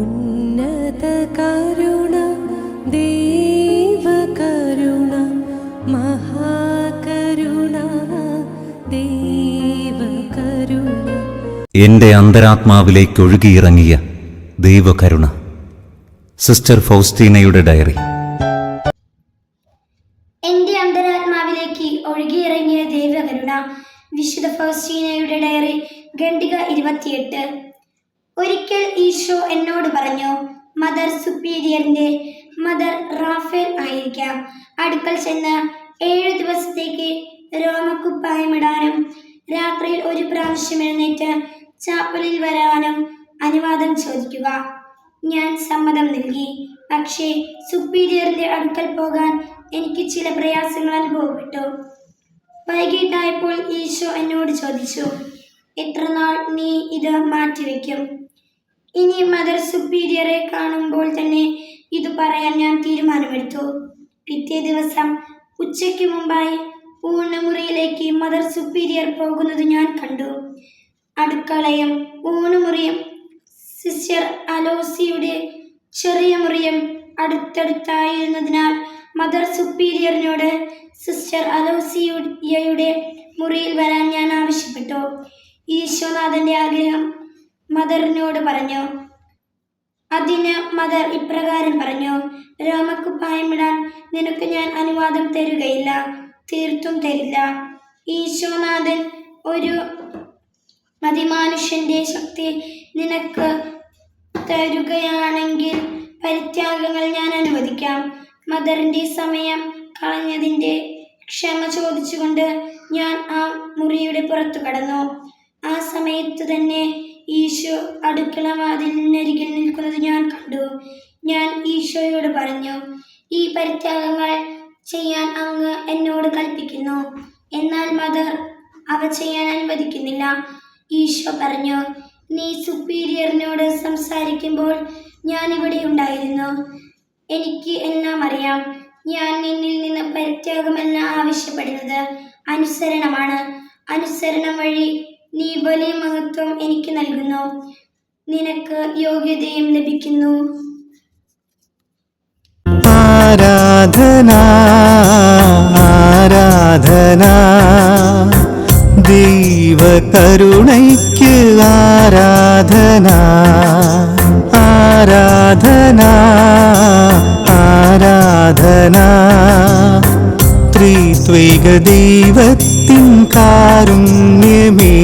ഉന്നത കരുണ ദൈവകരുണ മഹാകരുണ ദൈവകരുണ എന്റെ അന്തരാത്മാവിലേക്ക് ഒഴുകിയിറങ്ങിയ ദൈവകരുണ sister ഫൗസ്റ്റീനയുടെ diary. എന്റെ അന്തരാത്മാവിലേക്ക് ഒഴുകിയിറങ്ങിയ ദൈവകരുണ വിശുദ്ധ ഫൗസ്റ്റീനയുടെ ഡയറി ഖണ്ഡിക ഇരുപത്തിയെട്ട്. ഒരിക്കൽ ഈശോ എന്നോട് പറഞ്ഞു മദർ സുപ്പീരിയറിന്റെ മദർ റാഫേൽ ആയിരിക്കാം. അടുക്കൽ ചെന്ന് ഏഴ് ദിവസത്തേക്ക് രോമക്കുപ്പായമിടാനും രാത്രിയിൽ ഒരു പ്രാവശ്യം എഴുന്നേറ്റ് ചാപ്പലിൽ വരാനും അനുവാദം ചോദിക്കുക. ഞാൻ സമ്മതം നൽകി. പക്ഷേ സുപ്പീരിയറിന്റെ അടുക്കൽ പോകാൻ എനിക്ക് ചില പ്രയാസങ്ങൾ അനുഭവപ്പെട്ടു. വൈകിട്ടായപ്പോൾ ഈശോ എന്നോട് ചോദിച്ചു എത്ര നാൾ നീ ഇത് മാറ്റിവെക്കും? ഇനി മദർ സുപ്പീരിയറെ കാണുമ്പോൾ തന്നെ ഇത് പറയാൻ ഞാൻ തീരുമാനമെടുത്തു. പിറ്റേ ദിവസം ഉച്ചയ്ക്ക് മുമ്പായി ഊണുമുറിയിലേക്ക് മദർ സുപ്പീരിയർ പോകുന്നത് ഞാൻ കണ്ടു. അടുക്കളയും ഊണുമുറിയും സിസ്റ്റർ അലോസിയുടെ ചെറിയ മുറിയും അടുത്തടുത്തായിരുന്നതിനാൽ മദർ സുപ്പീരിയറിനോട് സിസ്റ്റർ അലോസിയുടെ മുറിയിൽ വരാൻ ഞാൻ ആവശ്യപ്പെട്ടു. ഈശ്വനാഥന്റെ ആഗ്രഹം മദറിനോട് പറഞ്ഞു അതിന് മദർ ഇപ്രകാരം പറഞ്ഞു രോമക്കുപ്പായമിടാൻ നിനക്ക് ഞാൻ അനുവാദം തരുകയില്ല തീർത്തും തരില്ല. ഈശോനാഥൻ ഒരു അതിമാനുഷ്യന്റെ ശക്തി നിനക്ക് തരുകയാണെങ്കിൽ പരിത്യാഗങ്ങൾ ഞാൻ അനുവദിക്കാം. മദറിന്റെ സമയം കളഞ്ഞതിന്റെ ക്ഷമ ചോദിച്ചുകൊണ്ട് ഞാൻ ആ മുറിയുടെ പുറത്തു കടന്നു. ആ സമയത്ത് തന്നെ ഈശോ അടുക്കള വാതിലിനരികിൽ നിൽക്കുന്നത് ഞാൻ കണ്ടു. ഞാൻ ഈശോയോട് പറഞ്ഞു ഈ പരിത്യാഗങ്ങൾ ചെയ്യാൻ അങ്ങ് എന്നോട് കൽപ്പിക്കുന്നു. എന്നാൽ മദർ അവ ചെയ്യാൻ അനുവദിക്കുന്നില്ല. ഈശോ പറഞ്ഞു നീ സുപ്പീരിയറിനോട് സംസാരിക്കുമ്പോൾ ഞാൻ ഇവിടെ ഉണ്ടായിരുന്നു. എനിക്ക് എല്ലാം അറിയാം. ഞാൻ നിന്നിൽ നിന്ന് പരിത്യാഗമല്ല ആവശ്യപ്പെടുന്നത്. അനുസരണമാണ്. അനുസരണം വഴി നീ വലിയ മഹത്വം എനിക്ക് നൽകുന്നു. നിനക്ക് യോഗ്യതയും ലഭിക്കുന്നു. ആരാധന ആരാധന ദൈവകരുണയ്ക്ക് ആരാധന ആരാധന ആരാധന. ത്രിത്വൈക ദൈവത്തിൻ കാരുണ്യമേ.